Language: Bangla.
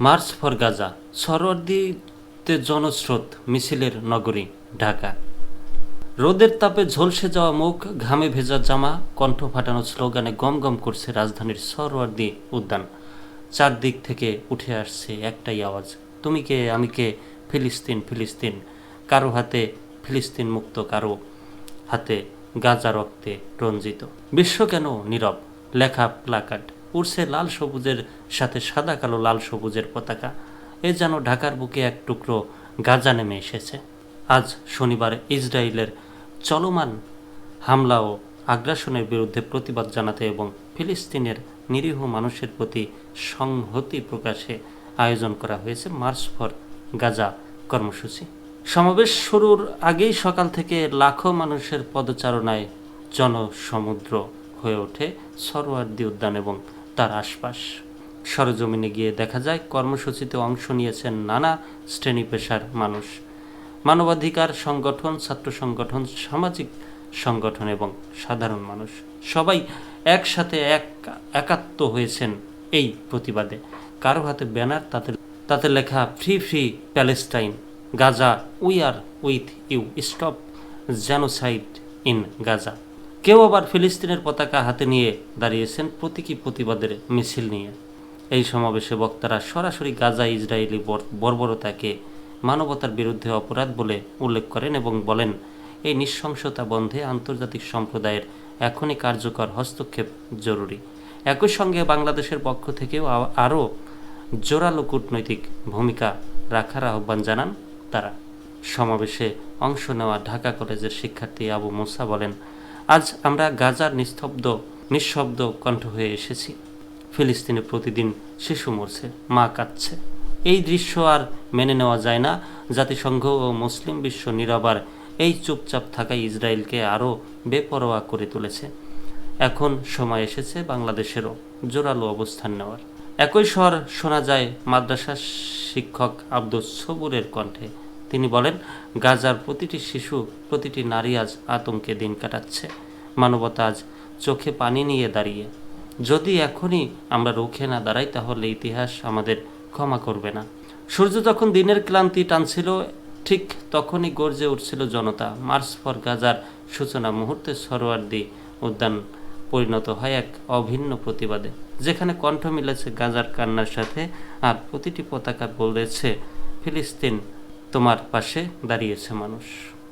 মার্চ ফর গাজা সরওয়ার্দিতে জনস্রোত মিছিলের নগরী, ঢাকা। রোদের তাপে ঝলসে যাওয়া মুখ, ঘামে ভেজা জামা, কণ্ঠ ফাটানো স্লোগানে গম গম করছে রাজধানীর সরওয়ার্দি উদ্যান। চারদিক থেকে উঠে আসছে একটাই আওয়াজ, তুমি কে? আমি কে? ফিলিস্তিন ফিলিস্তিন। কারও হাতে ফিলিস্তিন মুক্ত, কারও হাতে গাজা রক্তে রঞ্জিত। বিশ্ব কেন নীরব? লেখা প্লাকার্ড। উড়ছে লাল সবুজের সাথে সাদা কালো লাল সবুজের পতাকা। এ যেন ঢাকার বুকে এক টুকরো গাজা নেমে এসেছে। আজ শনিবার ইসরায়েলের চলমান হামলা ও আগ্রাসনের বিরুদ্ধে প্রতিবাদ জানাতে এবং ফিলিস্তিনের নিরীহ মানুষের প্রতি সংহতি প্রকাশে আয়োজন করা হয়েছে মার্চ ফর গাজা কর্মসূচি। সমাবেশ শুরুর আগেই সকাল থেকে লাখো মানুষের পদচারণায় জনসমুদ্র হয়ে ওঠে সরোয়ার্দি উদ্যান এবং তার আশপাশ। সরজমিনে গিয়ে দেখা যায়, কর্মসূচিতে অংশ নিয়েছেন নানা শ্রেণি পেশার মানুষ। মানবাধিকার সংগঠন, ছাত্র সংগঠন, সামাজিক সংগঠন এবং সাধারণ মানুষ। সবাই একসাথে এক, একাত্ম হয়েছেন এই প্রতিবাদে। কারও হাতে ব্যানার, তাতে তাতে লেখা, free free Palestine, Gaza, we are with you, stop genocide in Gaza. কেউ আবার ফিলিস্তিনের পতাকা হাতে নিয়ে দাঁড়িয়েছেন প্রতীকী প্রতিবাদের মিছিল নিয়ে। এই সমাবেশে বক্তারা সরাসরি গাজা ইসরায়েলি বর্বরতাকে মানবতার বিরুদ্ধে অপরাধ বলে উল্লেখ করেন এবং বলেন, এই নৃশংসতা বন্ধে আন্তর্জাতিক সম্প্রদায়ের এখনই কার্যকর হস্তক্ষেপ জরুরি। একই সঙ্গে বাংলাদেশের পক্ষ থেকেও আরও জোরালো কূটনৈতিক ভূমিকা রাখার আহ্বান জানান তারা। সমাবেশে অংশ নেওয়া ঢাকা কলেজের শিক্ষার্থী আবু মুসা বলেন আজ আমরা গাজার নিস্তব্ধ, নিঃশব্দ কণ্ঠ হয়ে এসেছি। ফিলিস্তিনে প্রতিদিন শিশু মরছে, মা কাঁদছে। এই দৃশ্য আর মেনে নেওয়া যায় না। জাতিসংঘ ও মুসলিম বিশ্ব নিরবার এই চুপচাপ থাকা ইসরায়েলকে আরও বেপরোয়া করে তুলেছে। এখন সময় এসেছে বাংলাদেশেরও জোরালো অবস্থান নেওয়ার। একই স্বর শোনা যায় মাদ্রাসা শিক্ষক আব্দুস সবুরের কণ্ঠে। তিনি বলেন, গাজার প্রতিটি শিশু, প্রতিটি নারী আজ আতঙ্কে দিন কাটাচ্ছে। মানবতা আজ চোখে পানি নিয়ে দাঁড়িয়ে। যদি এখনই আমরা রুখে না দাঁড়াই, তাহলে ইতিহাস আমাদের ক্ষমা করবে না। সূর্য যখন দিনের ক্লান্তি টানছিল, ঠিক তখনই গর্জে উঠছিল জনতা। মার্চ ফর গাজার সূচনা মুহূর্তে সরোয়ার্দি উদ্যান পরিণত হয় এক অভিন্ন প্রতিবাদে, যেখানে কণ্ঠ মিলেছে গাজার কান্নার সাথে, আর প্রতিটি পতাকা বলেছে, ফিলিস্তিন তোমার পাশে দাঁড়িয়েছে মানুষ।